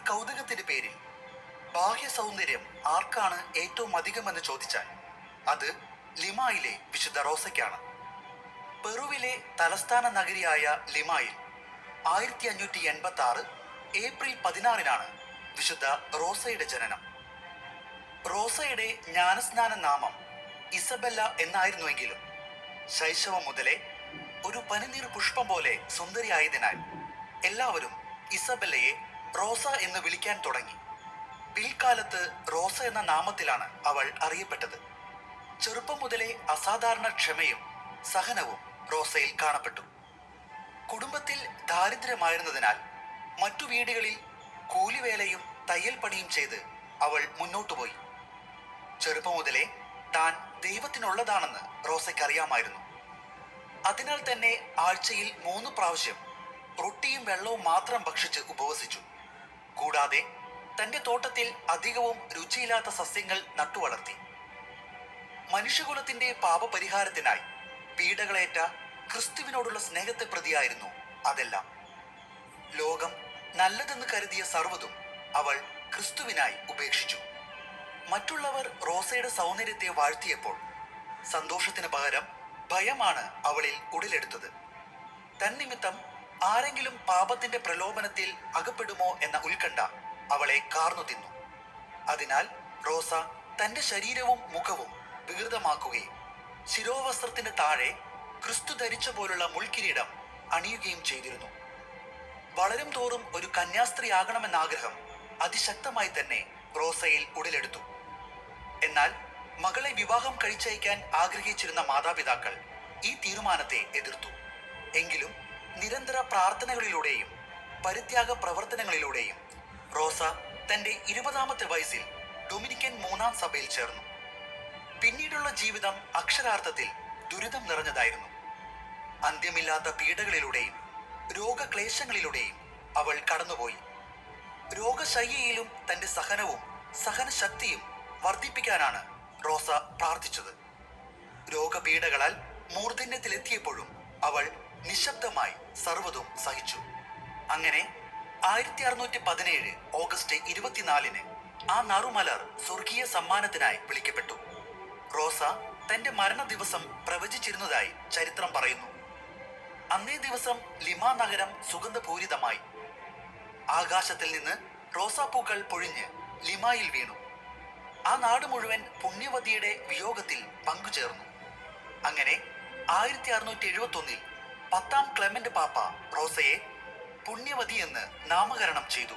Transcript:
ഒരു കൗതുകത്തിന്റെ പേരിൽ. ബാഹ്യ സൗന്ദര്യം ആർക്കാണ് ഏറ്റവും അധികമെന്ന് ചോദിച്ചാൽ അത് ലിമായിലെ വിശുദ്ധ റോസയ്ക്കാണ്. പെറുവിലെ തലസ്ഥാന നഗരിയായ ലിമായിൽ ആയിരത്തി അഞ്ഞൂറ്റി എൺപത്തി ആറ് ഏപ്രിൽ പതിനാറിനാണ് വിശുദ്ധ റോസയുടെ ജനനം. റോസയുടെ ജ്ഞാനസ്നാന നാമം ഇസബെല്ല എന്നായിരുന്നുവെങ്കിലും ശൈശവം മുതലേ ഒരു പനിനീർ പുഷ്പം പോലെ സുന്ദരിയായതിനാൽ എല്ലാവരും ഇസബെല്ലയെ റോസ എന്ന് വിളിക്കാൻ തുടങ്ങി. പിൽക്കാലത്ത് റോസ എന്ന നാമത്തിലാണ് അവൾ അറിയപ്പെട്ടത്. ചെറുപ്പം മുതലേ അസാധാരണ ക്ഷമയും സഹനവും റോസയിൽ കാണപ്പെട്ടു. കുടുംബത്തിൽ ദാരിദ്ര്യമായിരുന്നതിനാൽ മറ്റു വീടുകളിൽ കൂലിവേലയും തയ്യൽ പണിയും ചെയ്ത് അവൾ മുന്നോട്ടു പോയി. ചെറുപ്പം മുതലേ താൻ ദൈവത്തിനുള്ളതാണെന്ന് റോസയ്ക്ക് അറിയാമായിരുന്നു അതിനാൽ തന്നെ ആഴ്ചയിൽ മൂന്ന് പ്രാവശ്യം റൊട്ടിയും വെള്ളവും മാത്രം ഭക്ഷിച്ച് ഉപവസിച്ചു. കൂടാതെ തന്റെ തോട്ടത്തിൽ അധികവും രുചിയില്ലാത്ത സസ്യങ്ങൾ നട്ടുവളർത്തി. മനുഷ്യകുലത്തിന്റെ പാപപരിഹാരത്തിനായി പീഡകളേറ്റ ക്രിസ്തുവിനോടുള്ള സ്നേഹത്തെ പ്രതിയായിരുന്നു അതെല്ലാം. ലോകം നല്ലതെന്ന് കരുതിയ സർവതും അവൾ ക്രിസ്തുവിനായി ഉപേക്ഷിച്ചു. മറ്റുള്ളവർ റോസയുടെ സൗന്ദര്യത്തെ വാഴ്ത്തിയപ്പോൾ സന്തോഷത്തിന് പകരം ഭയമാണ് അവളിൽ ഉടലെടുത്തത്. തന്നിമിത്തം ആരെങ്കിലും പാപത്തിന്റെ പ്രലോഭനത്തിൽ അകപ്പെടുമോ എന്ന ഉത്കണ്ഠ അവളെ കാർന്നു തിന്നു. അതിനാൽ റോസ തന്റെ ശരീരവും മുഖവും വികൃതമാക്കുകയും ശിരോവസ്ത്രത്തിന്റെ താഴെ ക്രിസ്തു ധരിച്ച പോലുള്ള മുൾക്കിരീടം അണിയുകയും ചെയ്തിരുന്നു. വളരും തോറും ഒരു കന്യാസ്ത്രീ ആകണമെന്ന ആഗ്രഹം അതിശക്തമായി തന്നെ റോസയിൽ ഉടലെടുത്തു. എന്നാൽ മകളെ വിവാഹം കഴിച്ചയക്കാൻ ആഗ്രഹിച്ചിരുന്ന മാതാപിതാക്കൾ ഈ തീരുമാനത്തെ എതിർത്തു. എങ്കിലും നിരന്തര പ്രാർത്ഥനകളിലൂടെയും പരിത്യാഗ പ്രവർത്തനങ്ങളിലൂടെയും റോസ തന്റെ ഇരുപതാമത്തെ വയസ്സിൽ ഡൊമിനിക്കൻ മൂന്നാം സഭയിൽ ചേർന്നു. പിന്നീടുള്ള ജീവിതം അക്ഷരാർത്ഥത്തിൽ ദുരിതം നിറഞ്ഞതായിരുന്നു. അന്ത്യമില്ലാത്ത പീഡകളിലൂടെയും രോഗക്ലേശങ്ങളിലൂടെയും അവൾ കടന്നുപോയി. രോഗശയ്യയിലും തന്റെ സഹനവും സഹനശക്തിയും വർദ്ധിപ്പിക്കാനാണ് റോസ പ്രാർത്ഥിച്ചത്. രോഗപീഡകളാൽ മൂർധന്യത്തിലെത്തിയപ്പോഴും അവൾ നിശബ്ദമായി സർവതും സഹിച്ചു. അങ്ങനെ ആയിരത്തി അറുന്നൂറ്റി പതിനേഴ് ഓഗസ്റ്റ് ഇരുപത്തിനാലിന് ആ നറുമലർ സ്വർഗീയ സമ്മാനത്തിനായി വിളിക്കപ്പെട്ടു. റോസ തന്റെ മരണ ദിവസം പ്രവചിച്ചിരുന്നതായി ചരിത്രം പറയുന്നു. അന്നേ ദിവസം ലിമ നഗരം സുഗന്ധപൂരിതമായി. ആകാശത്തിൽ നിന്ന് റോസാപ്പൂക്കൾ പൊഴിഞ്ഞ് ലിമായിൽ വീണു. ആ നാട് മുഴുവൻ പുണ്യവതിയുടെ വിയോഗത്തിൽ പങ്കുചേർന്നു. അങ്ങനെ ആയിരത്തി അറുന്നൂറ്റി എഴുപത്തി ഒന്നിൽ പത്താം ക്ലെമന്റ് പാപ്പ റോസയെ പുണ്യവതി എന്ന് നാമകരണം ചെയ്തു.